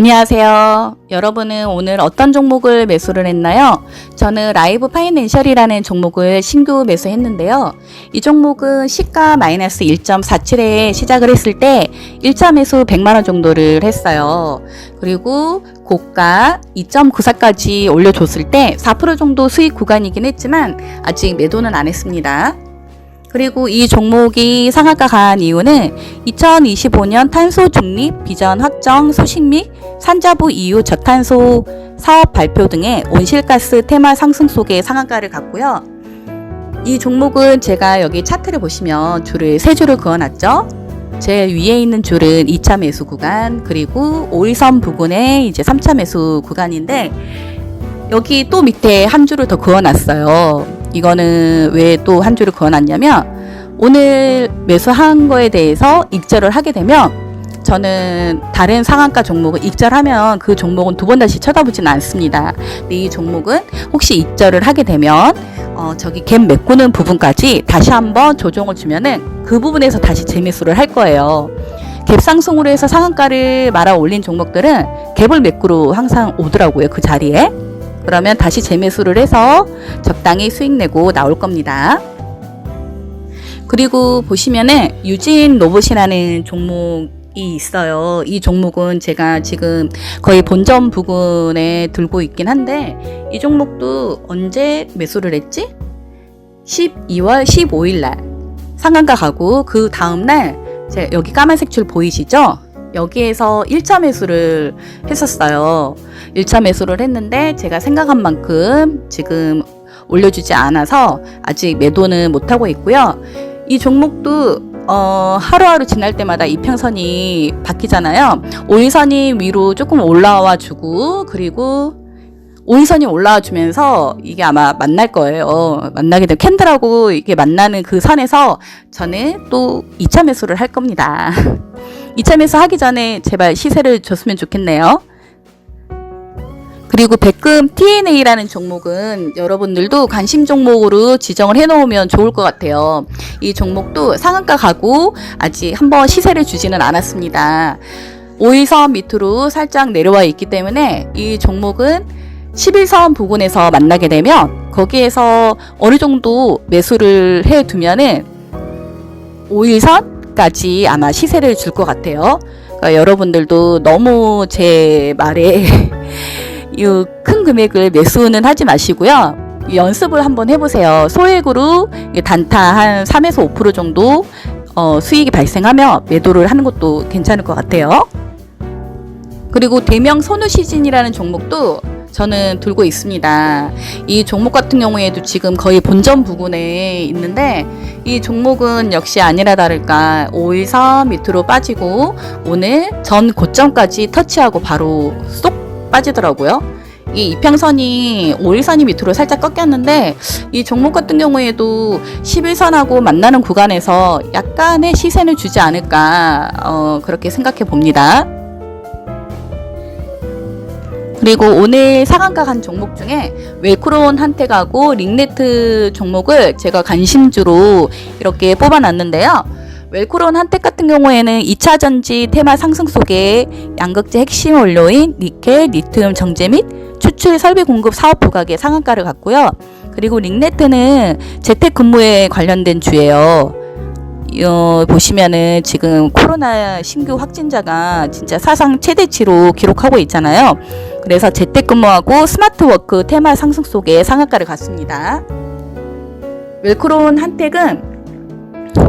안녕하세요. 여러분은 오늘 어떤 종목을 매수를 했나요? 저는 라이브 파이낸셜이라는 종목을 신규 매수했는데요. 이 종목은 시가 마이너스 1.47에 시작을 했을 때 1차 매수 100만원 정도를 했어요. 그리고 고가 2.94까지 올려줬을 때 4% 정도 수익 구간이긴 했지만 아직 매도는 안 했습니다. 그리고 이 종목이 상한가 간 이유는 2025년 탄소 중립 비전 확정 소식 및 산자부 이후 저탄소 사업 발표 등의 온실가스 테마 상승 속에 상한가를 갔고요. 이 종목은 제가 여기 차트를 보시면 줄을 세 줄을 그어놨죠. 제 위에 있는 줄은 2차 매수 구간 그리고 5일선 부근에 이제 3차 매수 구간인데 여기 또 밑에 한 줄을 더 그어놨어요. 이거는 왜 또 한 줄을 그어놨냐면 오늘 매수한 거에 대해서 익절을 하게 되면 저는 다른 상한가 종목을 익절하면 그 종목은 두 번 다시 쳐다보지는 않습니다. 이 종목은 혹시 익절을 하게 되면 어, 저기 갭 메꾸는 부분까지 다시 한번 조정을 주면은 그 부분에서 다시 재매수를 할 거예요. 갭 상승으로 해서 상한가를 말아 올린 종목들은 갭을 메꾸로 항상 오더라고요. 그 자리에. 그러면 다시 재매수를 해서 적당히 수익 내고 나올 겁니다. 그리고 보시면은 유진 로봇이라는 종목 이 있어요. 이 종목은 제가 지금 거의 본점 부근에 들고 있긴 한데 이 종목도 언제 매수를 했지? 12월 15일 날 상한가 가고 그 다음 날 여기 까만색 줄 보이시죠? 여기에서 1차 매수를 했었어요. 1차 매수를 했는데 제가 생각한 만큼 지금 올려주지 않아서 아직 매도는 못하고 있고요. 이 종목도 어, 하루하루 지날 때마다 이평선이 바뀌잖아요. 5일선이 위로 조금 올라와 주고 그리고 5일선이 올라와 주면서 이게 아마 만날 거예요. 만나게 되면 캔들하고 이게 만나는 그 선에서 저는 또 2차 매수를 할 겁니다. 2차 매수 하기 전에 제발 시세를 줬으면 좋겠네요. 그리고 백금 TNA라는 종목은 여러분들도 관심 종목으로 지정을 해놓으면 좋을 것 같아요. 이 종목도 상한가 가고 아직 한번 시세를 주지는 않았습니다. 5일선 밑으로 살짝 내려와 있기 때문에 이 종목은 11선 부근에서 만나게 되면 거기에서 어느 정도 매수를 해 두면은 5일선 까지 아마 시세를 줄 것 같아요. 그러니까 여러분들도 너무 제 말에 이큰 금액을 매수는 하지 마시고요. 연습을 한번 해보세요. 소액으로 단타 한 3에서 5% 정도 어, 수익이 발생하면 매도를 하는 것도 괜찮을 것 같아요. 그리고 대명 선우시진이라는 종목도 저는 들고 있습니다. 이 종목 같은 경우에도 지금 거의 본전 부근에 있는데 이 종목은 역시 아니라 다를까 5일선 밑으로 빠지고 오늘 전 고점까지 터치하고 바로 쏙 빠지더라고요. 이 이평선이 5일선이 밑으로 살짝 꺾였는데 이 종목 같은 경우에도 11선하고 만나는 구간에서 약간의 시세를 주지 않을까 어, 그렇게 생각해 봅니다. 그리고 오늘 상한가 간 종목 중에 웰크론 한택하고 링네트 종목을 제가 관심주로 이렇게 뽑아놨는데요. 웰크론 한택 같은 경우에는 2차 전지 테마 상승 속에 양극재 핵심 원료인 니켈, 리튬 정제 및 추출 설비 공급 사업 부각의 상한가를 갔고요. 그리고 링네트는 재택 근무에 관련된 주예요. 어, 보시면은 지금 코로나 신규 확진자가 진짜 사상 최대치로 기록하고 있잖아요. 그래서 재택근무하고 스마트워크 테마 상승 속에 상한가를 갔습니다. 웰크론 한택은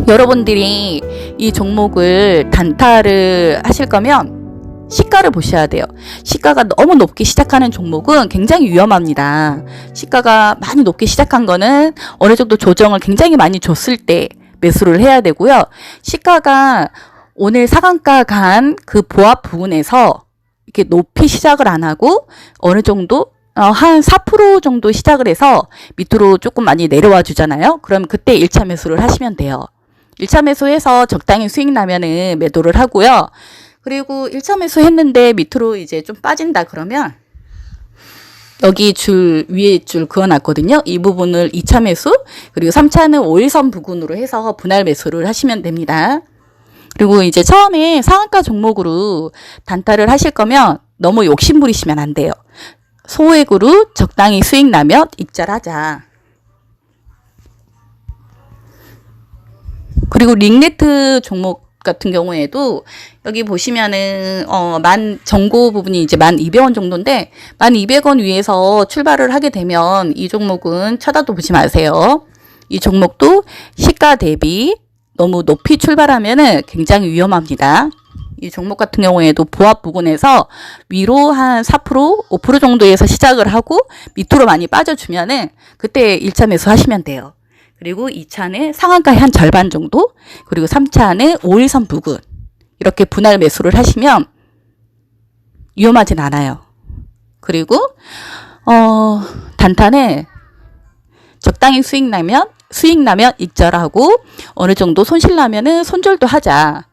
여러분들이 이 종목을 단타를 하실 거면 시가를 보셔야 돼요. 시가가 너무 높게 시작하는 종목은 굉장히 위험합니다. 시가가 많이 높게 시작한 거는 어느 정도 조정을 굉장히 많이 줬을 때 매수를 해야 되고요. 시가가 오늘 상한가 간 그 보합 부분에서 이렇게 높이 시작을 안 하고 어느 정도 어, 한 4% 정도 시작을 해서 밑으로 조금 많이 내려와 주잖아요. 그럼 그때 1차 매수를 하시면 돼요. 1차 매수해서 적당히 수익 나면은 매도를 하고요. 그리고 1차 매수 했는데 밑으로 이제 좀 빠진다 그러면 여기 줄 위에 줄 그어놨거든요. 이 부분을 2차 매수 그리고 3차는 5일선 부근으로 해서 분할 매수를 하시면 됩니다. 그리고 이제 처음에 상한가 종목으로 단타를 하실 거면 너무 욕심 부리시면 안 돼요. 소액으로 적당히 수익 나면 익절하자. 그리고 링네트 종목 같은 경우에도 여기 보시면은 어만 정고 부분이 이제 만 200원 정도인데 만 200원 위에서 출발을 하게 되면 이 종목은 쳐다도 보지 마세요. 이 종목도 시가 대비 너무 높이 출발하면은 굉장히 위험합니다. 이 종목 같은 경우에도 보합 부근에서 위로 한 4%, 5% 정도에서 시작을 하고 밑으로 많이 빠져주면은 그때 1차 매수 하시면 돼요. 그리고 2차는 상한가의 한 절반 정도, 그리고 3차는 5일선 부근 이렇게 분할 매수를 하시면 위험하진 않아요. 그리고 어 단타는 적당히 수익 나면 수익 나면 익절하고 어느 정도 손실 나면은 손절도 하자.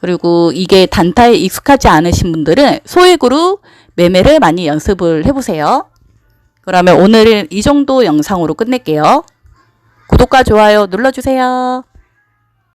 그리고 이게 단타에 익숙하지 않으신 분들은 소액으로 매매를 많이 연습을 해보세요. 그러면 오늘은 이 정도 영상으로 끝낼게요. 구독과 좋아요 눌러주세요.